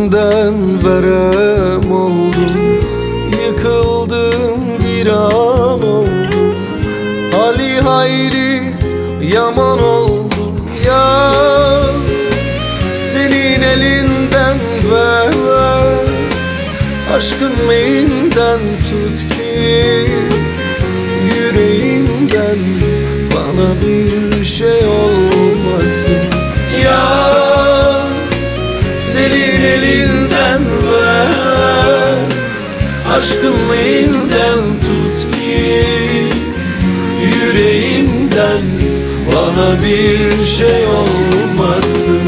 elinden verem oldum Yıkıldım bir an oldum. Ali hayri yaman oldum ya. Senin elinden ver Aşkın meyinden tut ki Yüreğimden bana bir Aşkın meyinden tut ki Yüreğimden bana bir şey olmasın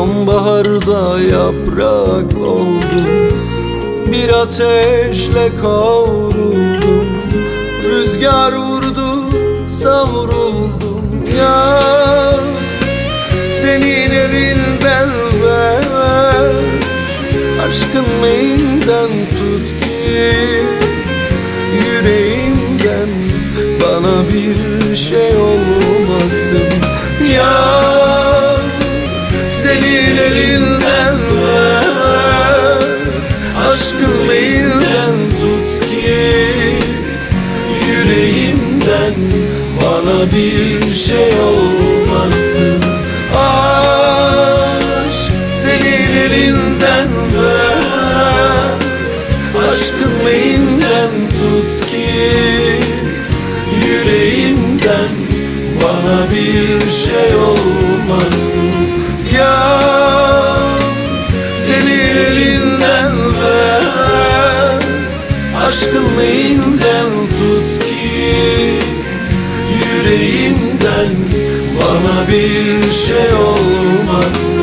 Sonbaharda yaprak oldum. Bir ateşle kavruldum. Rüzgar vurdu savruldum ya. Senin elinden ver Aşkın meyinden tut ki Yüreğimden bana bir şey olmasın Ya senin elinden ver. Aşkın meyinden tut ki Yüreğimden bana bir şey olmasın. Aşk senin elinden ver. Aşkın meyinden tut ki Yüreğimden bana bir şey olmasın Aşkın meyinden tut ki Yüreğimden bana bir şey olmasın